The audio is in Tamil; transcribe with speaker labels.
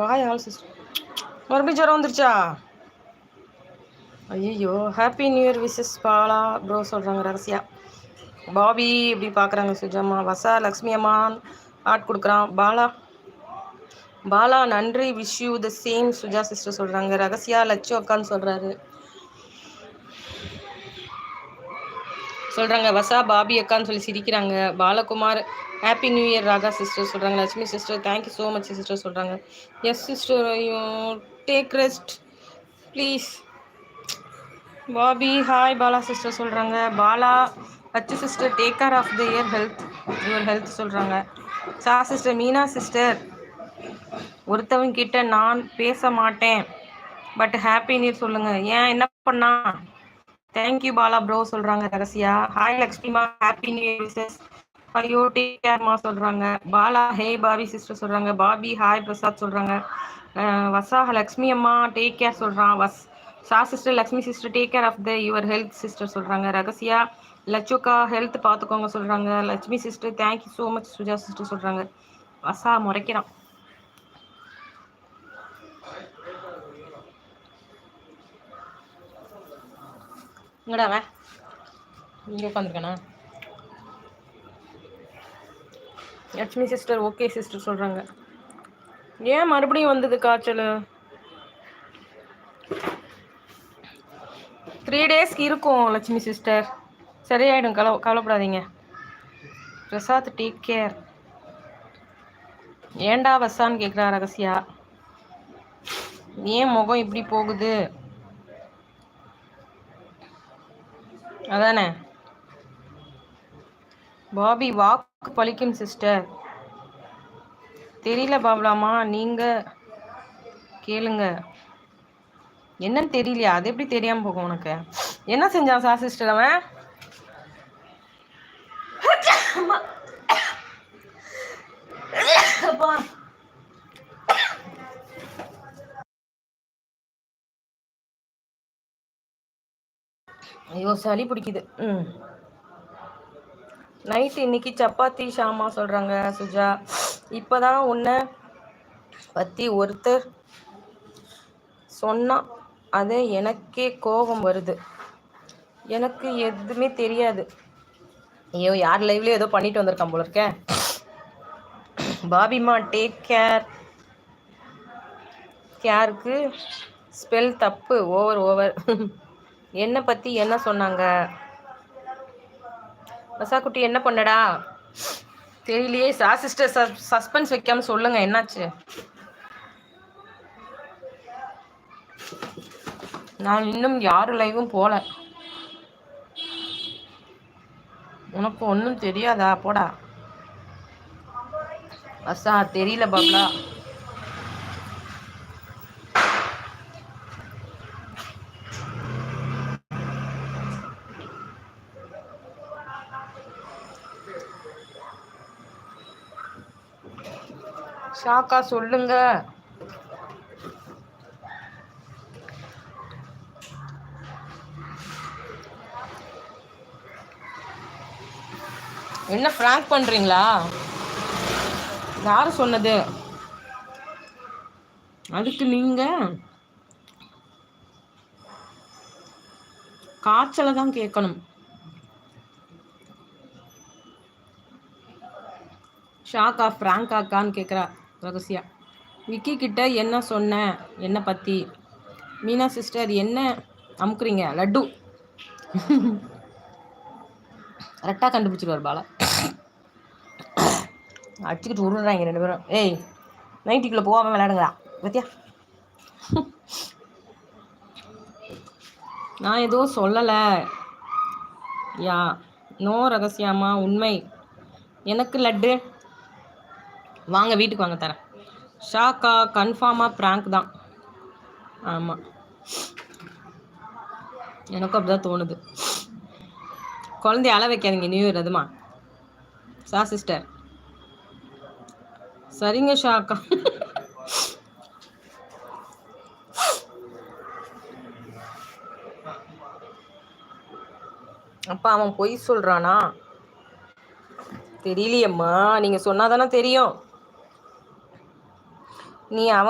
Speaker 1: பாய் ஆல் சிஸ்டர் மறுபடியும் ஜுரம் வந்துருச்சா? ஐயோ happy new year wishes Bala bro சொல்கிறாங்க ரகசியா. பாபி இப்படி பார்க்குறாங்க சுஜாமா. வசா லக்ஷ்மி அம்மான் ஆட் கொடுக்குறான். பாலா பாலா நன்றி wish you the same Suja sister சொல்கிறாங்க ரகசியா லட்சு அக்கான்னு சொல்கிறாரு சொல்கிறாங்க வசா பாபி அக்கான்னு சொல்லி சிரிக்கிறாங்க. Balakumar happy new year Raga sister சொல்கிறாங்க Lakshmi sister thank you so much sister சொல்கிறாங்க yes sister you take rest please Bobby hi Bala sister சொல்கிறாங்க Bala Latchu sister take care of the year health your health சொல்கிறாங்க சா சிஸ்டர் மீனா சிஸ்டர் ஒருத்தவங்க கிட்ட நான் பேச மாட்டேன். பட் ஹாப்பி நியூ சொல்லுங்கள் ஏன் என்ன பண்ணா? தேங்க்யூ பாலா ப்ரோ சொல்கிறாங்க ரகசியா. ஹாய் லக்ஷ்மிமா. ஹாப்பி நியூ இயர் விசஸ் ஐயோ டேக் கேர்மா சொல்கிறாங்க பாலா ஹே பாபி சிஸ்டர் சொல்கிறாங்க பாபி ஹாய் பிரசாத் சொல்கிறாங்க வசாக லக்ஷ்மி அம்மா டேக் கேர் சொல்கிறான் Vasa sister Lakshmi sister take care of the your health sister சொல்கிறாங்க ரகசியா லட்சுக்கா ஹெல்த் பார்த்துக்கோங்க சொல்கிறாங்க Lakshmi sister thank you so much Suja sister சொல்கிறாங்க வசா முறைக்கிறான். இங்கடா வா. இங்கே உட்காந்துருக்கண்ணா லட்சுமி சிஸ்டர் ஓகே சிஸ்டர் சொல்கிறாங்க ஏன் மறுபடியும் வந்தது காய்ச்சல்? த்ரீ டேஸ்க்கு இருக்கும் லட்சுமி சிஸ்டர் சரியாயிடும் கவலை கவலைப்படாதீங்க. பிரசாத் டேக் கேர் ஏண்டா வசான்னு கேட்குறா ரகசியா? ஏன் முகம் இப்படி போகுது? அதானே? பாபி வாக்கு பழிக்கும் சிஸ்டர். தெரியல பாபலாமா நீங்க கேளுங்க. என்னன்னு தெரியலையா அது எப்படி தெரியாம போகும் உனக்கு? என்ன செஞ்சான் சார் சிஸ்டர் அவன்? ஐயோ சளி பிடிக்குது. ம். நைட்டு இன்னைக்கு சப்பாத்தி ஷாமா சொல்கிறாங்க சுஜா. இப்போ தான் உன்னை பற்றி ஒருத்தர் சொன்னா அது எனக்கே கோபம் வருது. எனக்கு எதுவுமே தெரியாது. ஐயோ யார் லைவ்லேயோ ஏதோ பண்ணிட்டு வந்திருக்கான் போல இருக்கேன் பாபிமா டேக் கேர் கேருக்கு ஸ்பெல் தப்பு ஓவர் ஓவர் என்னை பற்றி என்ன சொன்னாங்க? குட்டி என்ன பண்ணடா? தெரியலையே சா சிஸ்டர் சஸ்பென்ஸ் வைக்காம சொல்லுங்க என்னாச்சு? நான் இன்னும் யாரும் லைவும் போல. உனக்கு ஒன்றும் தெரியாதா? போடா. அசா தெரியல பாப்லா ஷாக்கா சொல்லுங்க. என்ன ஃப்ராங்க் பண்ணுறீங்களா யார் சொன்னது? அதுக்கு நீங்கள் காய்ச்சலை தான் கேட்கணும். ஷாக்கா ஃப்ராங்காக்கான்னு கேட்குறா ரகசியா விக்கி கிட்ட என்ன சொன்னேன் என்ன பற்றி மீனா சிஸ்டர் என்ன அமுக்குறீங்க? லட்டு. கரெக்டாக கண்டுபிடிச்சிருவார் பாலா. அடிச்சுக்கிட்டு உருடுறாங்க ரெண்டு பேரும். ஏய் நைட்டிக்குள்ளே போகாமல் விளையாடுங்களா பத்தியா? நான் எதுவும் சொல்லலை. யா நோ ரகசியமா உண்மை. எனக்கு லட்டு. வாங்க வீட்டுக்கு வாங்க தரேன். ஷாக்கா கன்ஃபார்மாக ப்ராங்க் தான். ஆமாம் எனக்கும் அப்படிதான் தோணுது. குழந்தைய அள வைக்காதீங்க நியூ இயர் அதுமா. சா சிஸ்டர் சரிங்க ஷாக்கா. அப்பா அவன் பொய் சொல்கிறானா தெரியலையம்மா. நீங்கள் சொன்னாதானே தெரியும். நீ அவன்